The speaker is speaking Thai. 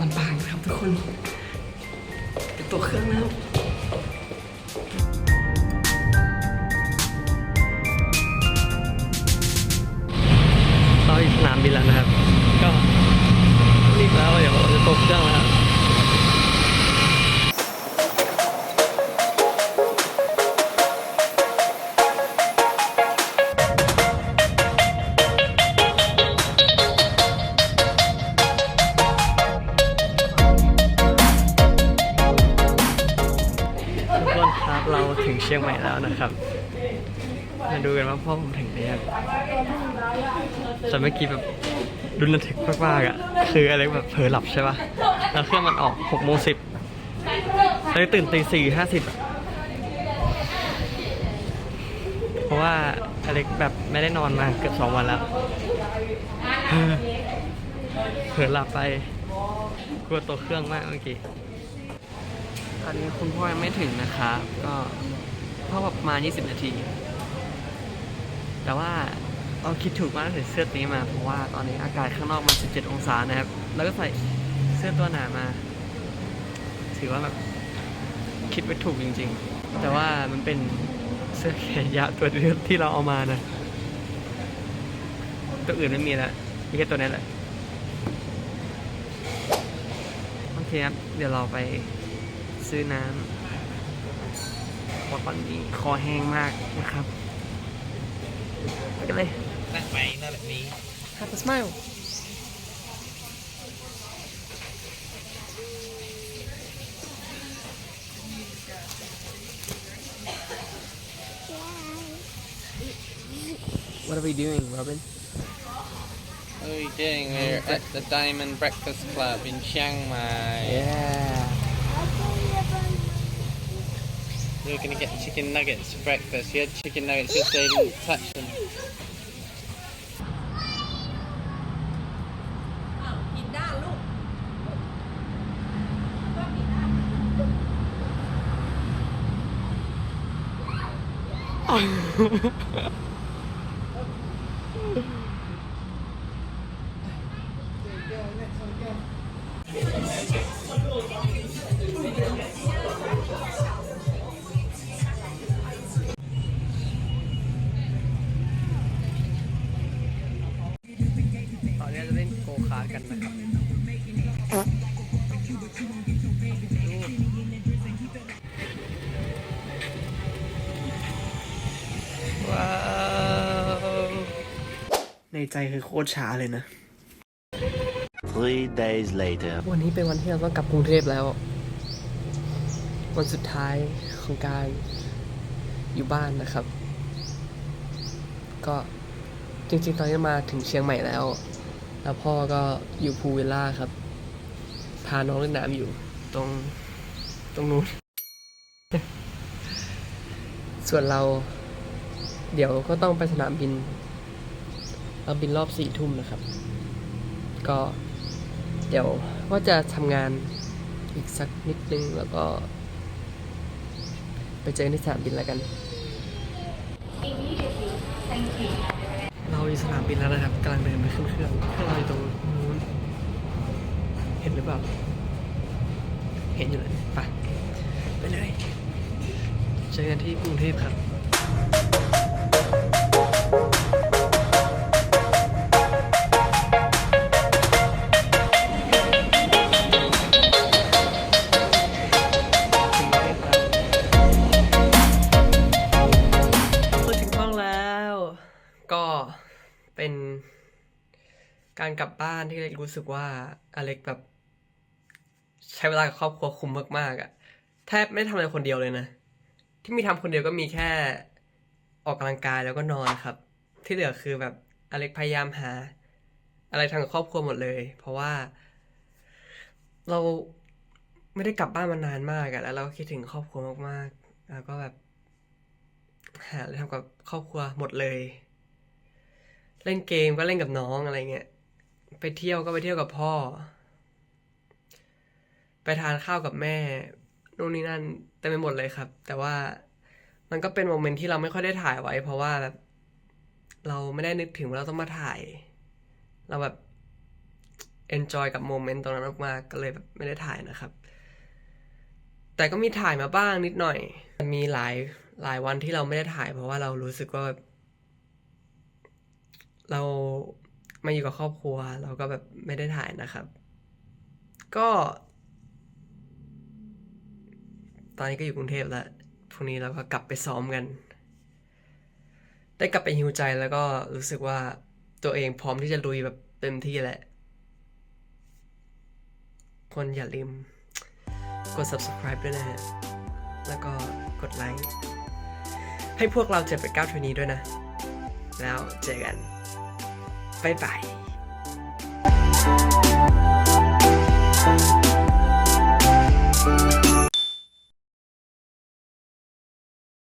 ลำบากนะคนเป็นตัวเครื่องแล้วเราอยู่สนามบินแล้วนะครับ นครับเราถึงเชียงใหม่แล้วนะครับ มาดูกันว่าพ่อผมถึงหรือยังแต่เมื่อกี้แบบดุนระทึกมากๆอะ คืออะไรแบบเผลอหลับใช่ปะแล้วเครื่องมันออกหกโมงสิบเลยตื่นตีสี่ห้าสิบเพราะว่าอเล็กแบบไม่ได้นอนมาเกือบสองวันแล้วเผลอหลับไปกลัวตัวเครื่องมากเมื่อกี้ อนนี้คุณพ่อยังไม่ถึงนะครับ ก็พ่อบอกประมาณ 20 นาที แต่ว่าเราคิดถูกมากใส่เสื้อตัวนี้มา เพราะว่าตอนนี้อากาศข้างนอกมัน 17 องศานะครับ แล้วก็ใส่เสื้อตัวหนามา ถือว่าแบบคิดไว้ถูกจริง ๆ แต่ว่ามันเป็นเสื้อแขนยาวตัวเดียวที่เราเอามานะ ตัวอื่นไม่มีแล้วมีแค่ตัวนี้แหละ โอเคครับ เดี๋ยวเราไป ซื้อน้ำเพราะตอนนี้คอแห้งมากนะครับไปกันเลยนั่งไปนั่นแบบนี้ Have a smile ว่า are we doing Robin What are we doing? We're at the Diamond Breakfast Club in Chiang Mai. yeah We're gonna get chicken nuggets for breakfast. You had chicken nuggets yesterday, didn't touch them. ตาร์ทกันนะครับว้าว ในใจคือโคตรช้าเลยนะ Three days later. วันนี้เป็นวันที่เราต้องกลับกรุงเทพแล้ว วันสุดท้ายของการอยู่บ้านนะครับ ก็จริงๆ ตอนนี้มาถึงเชียงใหม่แล้ว แล้วพ่อก็อยู่ภูวิลล่าครับ พาน้องเล่นน้ำอยู่ตรงตรงนู้น ส่วนเรา เดี๋ยวก็ต้องไปสนามบินเราบินรอบสี่ทุ่มนะครับ ก็เดี๋ยวว่าจะทำงานอีกสักนิดนึงแล้วก็ ไปเจอกันที่สนามบินแล้วกันเรา อยู่สนามบินแล้วนะครับกำลังเดินไปขึ้นเครื่องเครื่องเราอยู่ตรงนู้นเห็นหรือเปล่า เห็นอยู่เลยไปไปเลยเจอกันที่กรุงเทพครับถึงแล้วครับมาถึงห้องแล้วก็ เป็นการกลับบ้านที่เล็กรู้สึกว่าอเล็กแบบ ใช้เวลากับครอบครัวคุ้มมากๆอะ่ะแทบไม่ได้ทำอะไรคนเดียวเลยนะ ที่มีทำคนเดียวก็มีแค่ออกกำลังกายแล้วก็นอนครับ ที่เหลือคือแบบอเล็กพยายามหา อะไรทางกับครอบครัวหมดเลย เพราะว่า เราไม่ได้กลับบ้านมานานมากอะแล้วเราก็คิดถึงครอบครัวมากๆ แล้วก็แบบหาอะไรทำกับครอบครัวหมดเลย เล่นเกมก็เล่นกับน้องอะไรเงี้ย ไปเที่ยวก็ไปเที่ยวกับพ่อ ไปทานข้าวกับแม่นู่นนี่นั่นเต็มไปหมดเลยครับ แต่ว่ามันก็เป็นโมเมนต์ที่เราไม่ค่อยได้ถ่ายไว้ เพราะว่าแบบเราไม่ได้นึกถึงว่าเราต้องมาถ่าย เราแบบ enjoy กับโมเมนต์ตรงนั้นมากๆก็เลยแบบไม่ได้ถ่ายนะครับ แต่ก็มีถ่ายมาบ้างนิดหน่อย มีหลายหลายวันที่เราไม่ได้ถ่าย เพราะว่าเรารู้สึกว่า เรามาอยู่กับครอบครัว เราก็แบบไม่ได้ถ่ายนะครับ ก็ ตอนนี้ก็อยู่กรุงเทพแล้วพรุ่งนี้เราก็กลับไปซ้อมกัน ได้กลับไปฮิวใจแล้วก็รู้สึกว่าตัวเองพร้อมที่จะลุยแบบเต็มที่แหละ คนอย่าลืม กด subscribe ด้วยนะฮะ แล้วก็กดไลค์ให้พวกเราเจ็บไปก้าวทนี้ด้วยนะ แล้วเจอกัน บ๊ายบาย